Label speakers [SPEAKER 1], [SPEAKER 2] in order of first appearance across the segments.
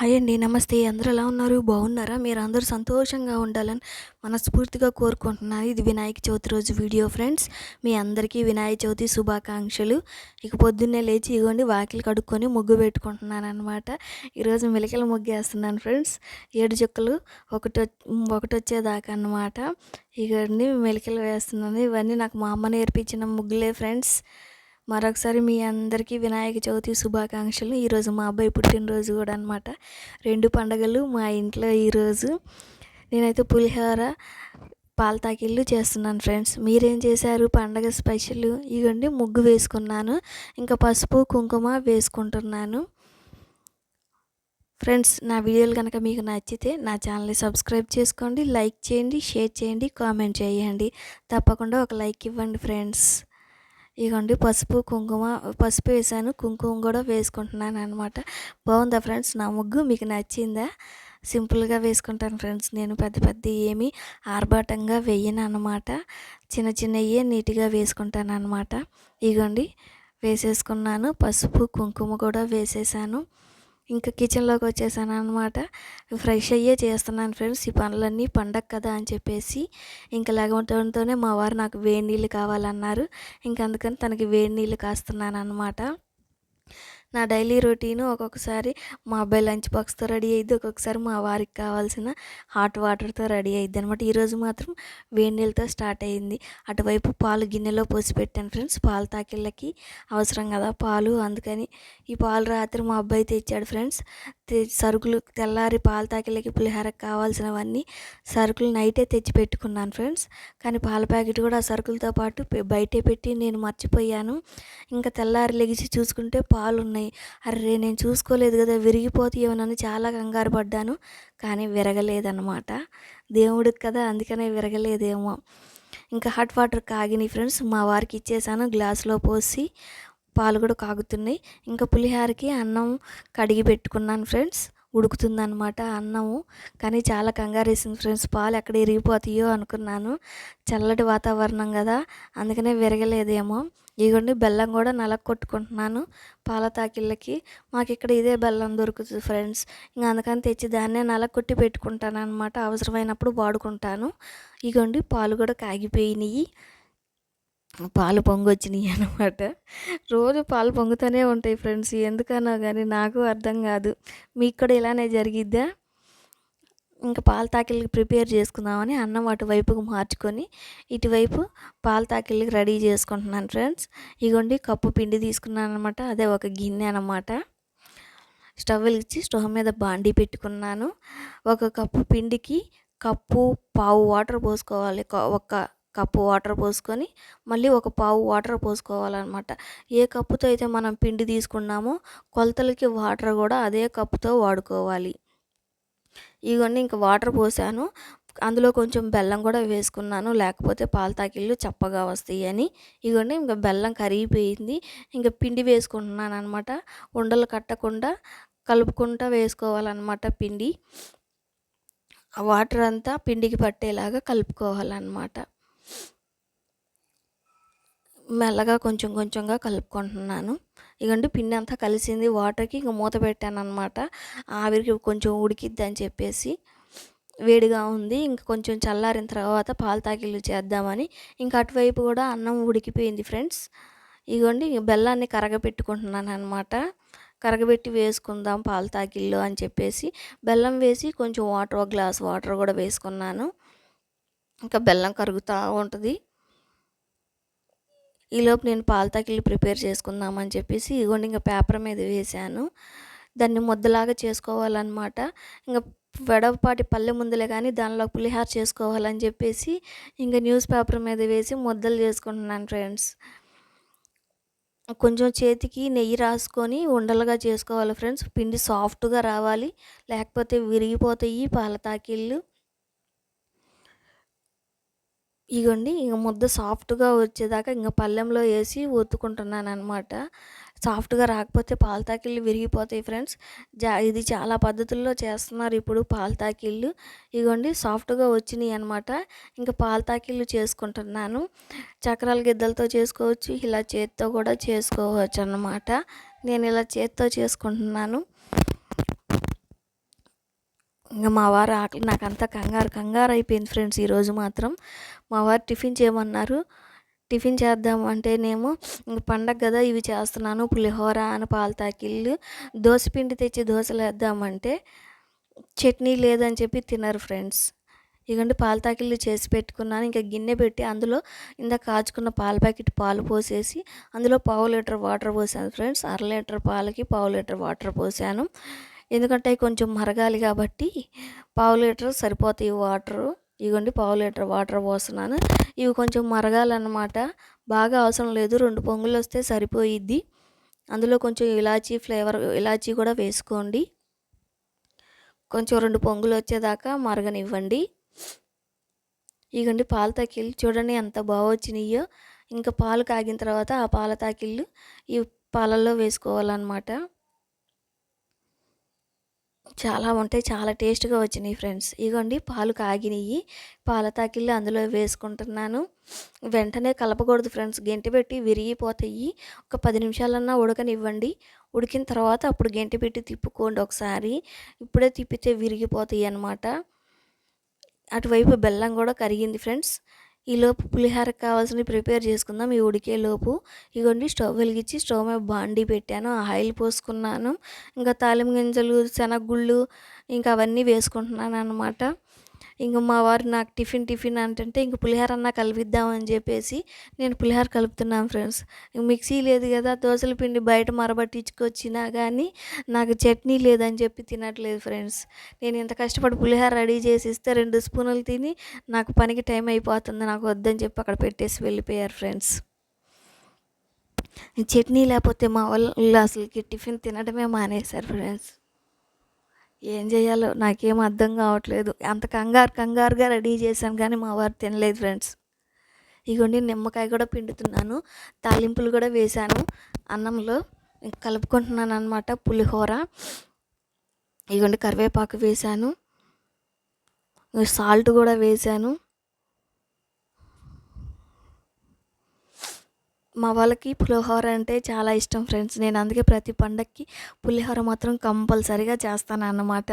[SPEAKER 1] Hi అండి నమస్తే. అందరూ ఎలా ఉన్నారు? బాగున్నారా? మీరు అందరూ సంతోషంగా ఉండాలని మనస్ఫూర్తిగా కోరుకుంటున్నాను. ఇది వినాయక చవితి రోజు వీడియో ఫ్రెండ్స్. మీ అందరికీ వినాయక చవితి శుభాకాంక్షలు. ఇక పొద్దున్నే లేచి ఇగోండి వాకిలు కడుక్కొని ముగ్గు పెట్టుకుంటున్నాను అనమాట ఈరోజు మిలకల ముగ్గు వేస్తున్నాను ఫ్రెండ్స్. ఏడు చుక్కలు ఒకటి ఒకటి వచ్చేదాకా అనమాట ఇవన్నీ మెలికలు వేస్తున్నాను. ఇవన్నీ నాకు మా అమ్మ నేర్పించిన ముగ్గులే ఫ్రెండ్స్. మరొకసారి మీ అందరికీ వినాయక చవితి శుభాకాంక్షలు. ఈరోజు మా అబ్బాయి పుట్టినరోజు కూడా అనమాట రెండు పండగలు మా ఇంట్లో ఈరోజు నేనైతే పులిహోర పాలతాకిళ్ళు చేస్తున్నాను ఫ్రెండ్స్. మీరేం చేశారు? పండగ స్పెషల్? ఇవ్వండి ముగ్గు వేసుకున్నాను. ఇంకా పసుపు కుంకుమ వేసుకుంటున్నాను. ఫ్రెండ్స్ నా వీడియోలు కనుక మీకు నచ్చితే నా ఛానల్ని సబ్స్క్రైబ్ చేసుకోండి లైక్ చేయండి షేర్ చేయండి కామెంట్ చేయండి. తప్పకుండా ఒక లైక్ ఇవ్వండి ఫ్రెండ్స్. ఇగోండి పసుపు కుంకుమ పసుపు వేసాను. కుంకుమ కూడా వేసుకుంటున్నాను అనమాట బాగుందా ఫ్రెండ్స్? నా ముగ్గు మీకు నచ్చిందా? సింపుల్గా వేసుకుంటాను ఫ్రెండ్స్. నేను పెద్ద పెద్ద ఏమి ఆర్భాటంగా వేయను అనమాట చిన్న చిన్నవి నీట్గా వేసుకుంటాను అనమాట ఇగోండి వేసేసుకున్నాను. పసుపు కుంకుమ కూడా వేసేసాను. ఇంకా కిచెన్లోకి వచ్చేసాను అనమాట ఫ్రెష్ అయ్యే చేస్తున్నాను ఫ్రెండ్స్. ఈ పనులన్నీ పండగ కదా అని చెప్పేసి ఇంకా లేకపోవడంతోనే మా వారు నాకు వేడి నీళ్ళు కావాలన్నారు. ఇంకా అందుకని తనకి వేడి నీళ్ళు కాస్తున్నాను అనమాట నా డైలీ రొటీను ఒక్కొక్కసారి మా అబ్బాయి లంచ్ బాక్స్తో రెడీ అయ్యిద్ది ఒక్కొక్కసారి మా వారికి కావాల్సిన హాట్ వాటర్తో రెడీ అయ్యిద్ది అనమాట ఈరోజు మాత్రం వేడి నీళ్ళతో స్టార్ట్ అయ్యింది అటువైపు పాలు గిన్నెలో పోసి పెట్టాను ఫ్రెండ్స్. పాలు తాకిళ్ళకి అవసరం కదా పాలు. అందుకని ఈ పాలు రాత్రి మా అబ్బాయి తెచ్చాడు ఫ్రెండ్స్. సరుకులు తెల్లారి పాల తాకిళ్ళకి పులిహోరకి కావాల్సినవన్నీ సరుకులు నైటే తెచ్చి పెట్టుకున్నాను ఫ్రెండ్స్. కానీ పాల ప్యాకెట్ కూడా ఆ సరుకులతో పాటు బయటే పెట్టి నేను మర్చిపోయాను. ఇంకా తెల్లారి లెగిసి చూసుకుంటే పాలు ఉన్నాయి అరే నేను చూసుకోలేదు కదా విరిగిపోతాయేమోనని చాలా కంగారు పడ్డాను. కానీ విరగలేదన్నమాట. దేవుడికి కదా అందుకనే విరగలేదేమో. ఇంకా హాట్ వాటర్ కాగినాయి ఫ్రెండ్స్ మా వారికి ఇచ్చేసాను. గ్లాస్లో పోసి పాలు కూడా కాగుతున్నాయి. ఇంకా పులిహారకి అన్నం కడిగి పెట్టుకున్నాను ఫ్రెండ్స్. ఉడుకుతుందనమాట అన్నము. కానీ చాలా కంగారేసింది ఫ్రెండ్స్. పాలు ఎక్కడ ఇరిగిపోతాయో అనుకున్నాను. చల్లటి వాతావరణం కదా. అందుకనే విరగలేదేమో. ఇగోండి బెల్లం కూడా నలగ కొట్టుకుంటున్నాను పాల తాకిళ్ళకి. మాకు ఇక్కడ ఇదే బెల్లం దొరుకుతుంది ఫ్రెండ్స్. ఇంకా అందుకని తెచ్చి దాన్నే నలగ కొట్టి పెట్టుకుంటాను అనమాట అవసరమైనప్పుడు వాడుకుంటాను. ఇగోండి పాలు కూడా కాగిపోయినాయి. పాలు పొంగొచ్చినాయి అనమాట రోజు పాలు పొంగుతూనే ఉంటాయి ఫ్రెండ్స్. ఎందుకన్నా కానీ నాకు అర్థం కాదు. మీకు కూడా ఇలానే జరిగిద్దా? ఇంకా పాల తాకిళ్ళకి ప్రిపేర్ చేసుకుందామని అన్నం అటువైపుకు మార్చుకొని ఇటువైపు పాల తాకిళ్ళకి రెడీ చేసుకుంటున్నాను ఫ్రెండ్స్. ఇగోండి కప్పు పిండి తీసుకున్నాను అనమాట అదే ఒక గిన్నె అనమాట స్టవ్ వెలిగించి స్టవ్ మీద బాండీ పెట్టుకున్నాను. ఒక కప్పు పిండికి కప్పు పావు వాటర్ పోసుకోవాలి. ఒక కప్పు వాటర్ పోసుకొని మళ్ళీ ఒక పావు వాటర్ పోసుకోవాలన్నమాట. ఏ కప్పుతో అయితే మనం పిండి తీసుకున్నామో కొలతలకి వాటర్ కూడా అదే కప్పుతో వాడుకోవాలి. ఇవన్నీ ఇంకా వాటర్ పోసాను. అందులో కొంచెం బెల్లం కూడా వేసుకున్నాను. లేకపోతే పాల తాకిళ్ళు చప్పగా వస్తాయి అని. ఇవన్నీ ఇంకా బెల్లం కరిగిపోయింది. ఇంకా పిండి వేసుకుంటున్నాను అనమాట ఉండలు కట్టకుండా కలుపుకుంటా వేసుకోవాలన్నమాట పిండి. వాటర్ అంతా పిండికి పట్టేలాగా కలుపుకోవాలన్నమాట. మెల్లగా కొంచెం కొంచెంగా కలుపుకుంటున్నాను. ఇకండి పిండి అంతా కలిసింది. వాటర్కి ఇంక మూత పెట్టాను అనమాట ఆవిరికి కొంచెం ఉడికిద్ది అని చెప్పేసి వేడిగా ఉంది. ఇంక కొంచెం చల్లారిన తర్వాత పాలు తాకిళ్ళు చేద్దామని ఇంక అటువైపు కూడా అన్నం ఉడికిపోయింది ఫ్రెండ్స్. ఇగోండి బెల్లాన్ని కరగపెట్టుకుంటున్నాను అనమాట కరగబెట్టి వేసుకుందాం పాలు తాకిళ్ళు అని చెప్పేసి బెల్లం వేసి కొంచెం వాటర్ ఒక గ్లాస్ వాటర్ కూడా వేసుకున్నాను. ఇంకా బెల్లం కరుగుతూ ఉంటుంది. ఈలోపు నేను పాల తాకిళ్ళు ప్రిపేర్ చేసుకుందామని చెప్పేసి ఇగోండి ఇంకా పేపర్ మీద వేసాను దాన్ని ముద్దలాగా చేసుకోవాలన్నమాట. ఇంకా వెడవపాటి పల్లె ముందులే కానీ దానిలో పులిహార చేసుకోవాలని చెప్పేసి ఇంకా న్యూస్ పేపర్ మీద వేసి ముద్దలు చేసుకుంటున్నాను ఫ్రెండ్స్. కొంచెం చేతికి నెయ్యి రాసుకొని ఉండలుగా చేసుకోవాలి ఫ్రెండ్స్. పిండి సాఫ్ట్గా రావాలి లేకపోతే విరిగిపోతాయి పాల తాకిళ్ళు ఇగోండి ఇంక ముద్ద సాఫ్ట్గా వచ్చేదాకా ఇంకా పళ్ళెంలో వేసి ఒత్తుకుంటున్నాను అనమాట సాఫ్ట్గా రాకపోతే పాల తాకిళ్ళు విరిగిపోతాయి ఫ్రెండ్స్. జా ఇది చాలా పద్ధతుల్లో చేస్తున్నారు ఇప్పుడు పాల తాకిళ్ళు. ఇగోండి సాఫ్ట్గా వచ్చినాయి అనమాట ఇంకా పాల తాకిళ్ళు చేసుకుంటున్నాను. చక్రాల గిద్దలతో చేసుకోవచ్చు ఇలా చేత్తో కూడా చేసుకోవచ్చు అన్నమాట నేను ఇలా చేత్తో చేసుకుంటున్నాను. ఇంకా మా వారు ఆకలి నాకు కంగారు కంగారు అయిపోయింది ఫ్రెండ్స్ ఈరోజు మాత్రం. మా వారు టిఫిన్ చేయమన్నారు. టిఫిన్ చేద్దాం అంటేనేమో పండగ కదా ఇవి చేస్తున్నాను పులిహోర అని పాల తాకిళ్ళు దోశ పిండి తెచ్చి దోశలు వేద్దామంటే చట్నీ లేదని చెప్పి తినరు ఫ్రెండ్స్. ఇదిగోండి పాల తాకిళ్ళు చేసి పెట్టుకున్నాను. ఇంకా గిన్నె పెట్టి అందులో ఇందాక కాచుకున్న పాల ప్యాకెట్ పాలు పోసేసి అందులో పావు లీటర్ వాటర్ పోసాను ఫ్రెండ్స్. అర లీటర్ పాలకి పావు లీటర్ వాటర్ పోసాను. ఎందుకంటే కొంచెం మరగాలి కాబట్టి పావు లీటర్ సరిపోతాయి వాటరు. ఇవ్వండి పావు లీటర్ వాటర్ పోస్తున్నాను. ఇవి కొంచెం మరగాలన్నమాట. బాగా అవసరం లేదు. రెండు పొంగులు వస్తే సరిపోయిద్ది. అందులో కొంచెం ఇలాచీ ఫ్లేవర్ ఇలాచీ కూడా వేసుకోండి. కొంచెం రెండు పొంగులు వచ్చేదాకా మరగనివ్వండి. ఇగండి పాల తాకిళ్ళు. చూడండి ఎంత బాగా వచ్చినాయో ఇంకా పాలు కాగిన తర్వాత ఆ పాల తాకిళ్ళు ఈ పాలల్లో వేసుకోవాలన్నమాట. చాలా ఉంటాయి. చాలా టేస్ట్గా వచ్చినాయి ఫ్రెండ్స్. ఇగోండి పాలు కాగినాయి పాల తాకిళ్ళు అందులో వేసుకుంటున్నాను. వెంటనే కలపకూడదు ఫ్రెండ్స్. గెంటి పెట్టి విరిగిపోతాయి. ఒక పది నిమిషాలన్నా ఉడకనివ్వండి. ఉడికిన తర్వాత అప్పుడు గెంటి పెట్టి తిప్పుకోండి ఒకసారి. ఇప్పుడే తిప్పితే విరిగిపోతాయి అన్నమాట. అటువైపు బెల్లం కూడా కరిగింది ఫ్రెండ్స్. ఈలోపు పులిహోరకు కావాల్సినవి ప్రిపేర్ చేసుకుందాం. ఈ ఉడికే లోపు ఇగోండి స్టవ్ వెలిగించి స్టవ్ మీద బాండీ పెట్టాను ఆయిల్ పోసుకున్నాను. ఇంకా తాలిం గింజలు శనగగుళ్ళు ఇంకా అవన్నీ వేసుకుంటున్నాను అనమాట ఇంక మా వారు నాకు టిఫిన్ టిఫిన్ అంటే ఇంక పులిహోర అన్న కలిపిద్దామని చెప్పేసి నేను పులిహోర కలుపుతున్నాను ఫ్రెండ్స్. మిక్సీ లేదు కదా దోశల పిండి బయట మరబట్టించుకొచ్చినా కానీ నాకు చట్నీ లేదని చెప్పి తినట్లేదు ఫ్రెండ్స్. నేను ఇంత కష్టపడి పులిహోర రెడీ చేసి ఇస్తే రెండు స్పూన్లు తిని నాకు పనికి టైం అయిపోతుంది నాకు వద్దని చెప్పి అక్కడ పెట్టేసి వెళ్ళిపోయారు ఫ్రెండ్స్. చట్నీ లేకపోతే మా వాళ్ళు అసలుకి టిఫిన్ తినడమే మానేశారు ఫ్రెండ్స్. ఏం చేయాలో నాకేం అర్థం కావట్లేదు. అంత కంగారు కంగారుగా రెడీ చేశాను కానీ మా వారు తినలేదు ఫ్రెండ్స్. ఇగోండి నిమ్మకాయ కూడా పిండుతున్నాను. తాలింపులు కూడా వేశాను. అన్నంలో కలుపుకుంటున్నాను అనమాట పులిహోర. ఇగోండి కరివేపాకు వేశాను. సాల్ట్ కూడా వేశాను. మా వాళ్ళకి పులిహోర అంటే చాలా ఇష్టం ఫ్రెండ్స్. నేను అందుకే ప్రతి పండక్కి పులిహోర మాత్రం కంపల్సరీగా చేస్తాను అన్నమాట.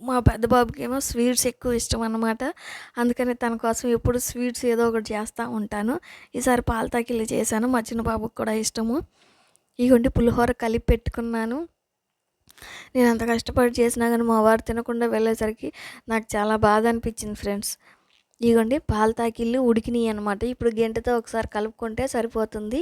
[SPEAKER 1] మా పెద్ద బాబుకి ఏమో స్వీట్స్ ఎక్కువ ఇష్టం అన్నమాట. అందుకని తన కోసం ఎప్పుడు స్వీట్స్ ఏదో ఒకటి చేస్తూ ఉంటాను. ఈసారి పాల తాకిళ్ళు చేశాను. మా చిన్న బాబుకి కూడా ఇష్టము. ఇగోండి పులిహోర కలిపి పెట్టుకున్నాను. నేను అంత కష్టపడి చేసినా కానీ మా వారు తినకుండా వెళ్ళేసరికి నాకు చాలా బాధ అనిపించింది ఫ్రెండ్స్. ఇదిగోండి పాల తాకిళ్ళు ఉడికినాయి అనమాట ఇప్పుడు గంటతో ఒకసారి కలుపుకుంటే సరిపోతుంది.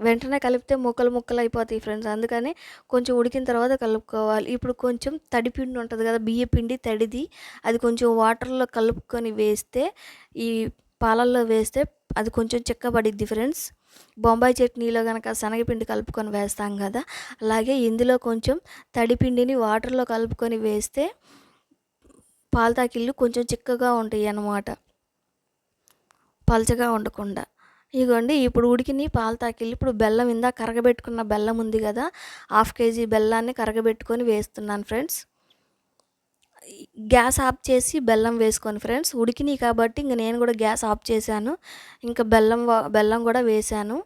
[SPEAKER 1] వెంటనే కలిపితే ముక్కలు ముక్కలు అయిపోతాయి ఫ్రెండ్స్. అందుకని కొంచెం ఉడికిన తర్వాత కలుపుకోవాలి. ఇప్పుడు కొంచెం తడి పిండి ఉంటుంది కదా బియ్య పిండి తడిది అది కొంచెం వాటర్లో కలుపుకొని వేస్తే ఈ పాలల్లో వేస్తే అది కొంచెం చిక్కబడిద్ది ఫ్రెండ్స్. బొంబాయి చట్నీలో కనుక శనగపిండి కలుపుకొని వేస్తాం కదా అలాగే ఇందులో కొంచెం తడిపిండిని వాటర్లో కలుపుకొని వేస్తే పాలతాకిళ్ళు కొంచెం చిక్కగా ఉంటాయి అన్నమాట. పలచగా ఉండకుండా. ఇదిగోండి ఇప్పుడు ఉడికిని పాలతాకిళ్ళు ఇప్పుడు బెల్లం ఇందా కరగబెట్టుకున్న బెల్లం ఉంది కదా హాఫ్ కేజీ బెల్లాన్ని కరగబెట్టుకొని వేస్తున్నాను ఫ్రెండ్స్. గ్యాస్ ఆఫ్ చేసి బెల్లం వేసుకొని ఫ్రెండ్స్. ఉడికినాయి కాబట్టి ఇంక నేను కూడా గ్యాస్ ఆఫ్ చేశాను. ఇంకా బెల్లం బెల్లం కూడా వేశాను.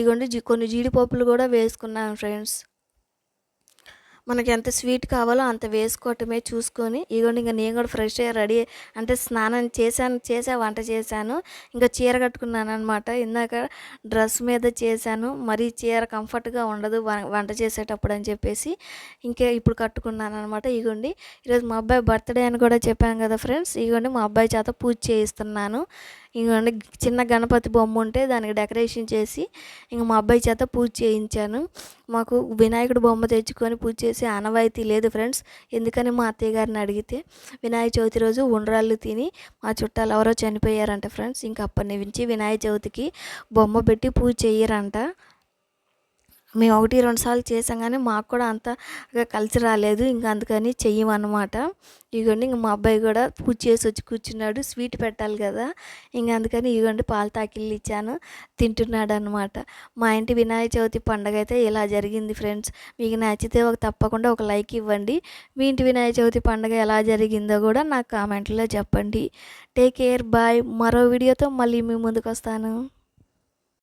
[SPEAKER 1] ఇగోండి కొన్ని జీడిపప్పులు కూడా వేసుకున్నాను ఫ్రెండ్స్. మనకి ఎంత స్వీట్ కావాలో అంత వేసుకోవటమే చూసుకొని ఇదిగోండి ఇంకా నేను కూడా ఫ్రెష్ అయ్యి రెడీ అంటే స్నానం చేశాను చేసా వంట చేశాను. ఇంకా చీర కట్టుకున్నాను అనమాట ఇందాక డ్రెస్ మీద చేశాను. మరీ చీర కంఫర్ట్గా ఉండదు వంట చేసేటప్పుడు అని చెప్పేసి ఇంకే ఇప్పుడు కట్టుకున్నాను అనమాట ఇగోండి ఈరోజు మా అబ్బాయి బర్త్డే అని కూడా చెప్పాను కదా ఫ్రెండ్స్. ఇగోండి మా అబ్బాయి చేత పూజ చేయిస్తున్నాను. ఇంకోండి చిన్న గణపతి బొమ్మ ఉంటే దానికి డెకరేషన్ చేసి ఇంక మా అబ్బాయి చేత పూజ చేయించాను. మాకు వినాయకుడు బొమ్మ తెచ్చుకొని పూజ చేసి ఆనవాయితీ లేదు ఫ్రెండ్స్. ఎందుకని మా అత్తయ్య గారిని అడిగితే వినాయక చవితి రోజు ఉండ్రాళ్ళు తిని మా చుట్టాలు ఎవరో చనిపోయారంట ఫ్రెండ్స్. ఇంక అప్పటి నుంచి వినాయక చవితికి బొమ్మ పెట్టి పూజ చేయరంట మేము ఒకటి రెండు సార్లు చేసాం కానీ మాకు కూడా అంత కలిసి రాలేదు. ఇంకా అందుకని చెయ్యమన్నమాట. ఇగోండి ఇంక మా అబ్బాయి కూడా పూజ చేసి వచ్చి కూర్చున్నాడు. స్వీట్ పెట్టాలి కదా. ఇంక అందుకని ఇగోండి పాలు తాకిళ్ళు ఇచ్చాను. తింటున్నాడు అనమాట మా ఇంటి వినాయక చవితి పండగ అయితే ఇలా జరిగింది ఫ్రెండ్స్. మీకు నచ్చితే ఒక తప్పకుండా ఒక లైక్ ఇవ్వండి. మీ ఇంటి వినాయక చవితి పండగ ఎలా జరిగిందో కూడా నాకు కామెంట్లో చెప్పండి. Take care. బాయ్. మరో వీడియోతో మళ్ళీ మీ ముందుకు వస్తాను.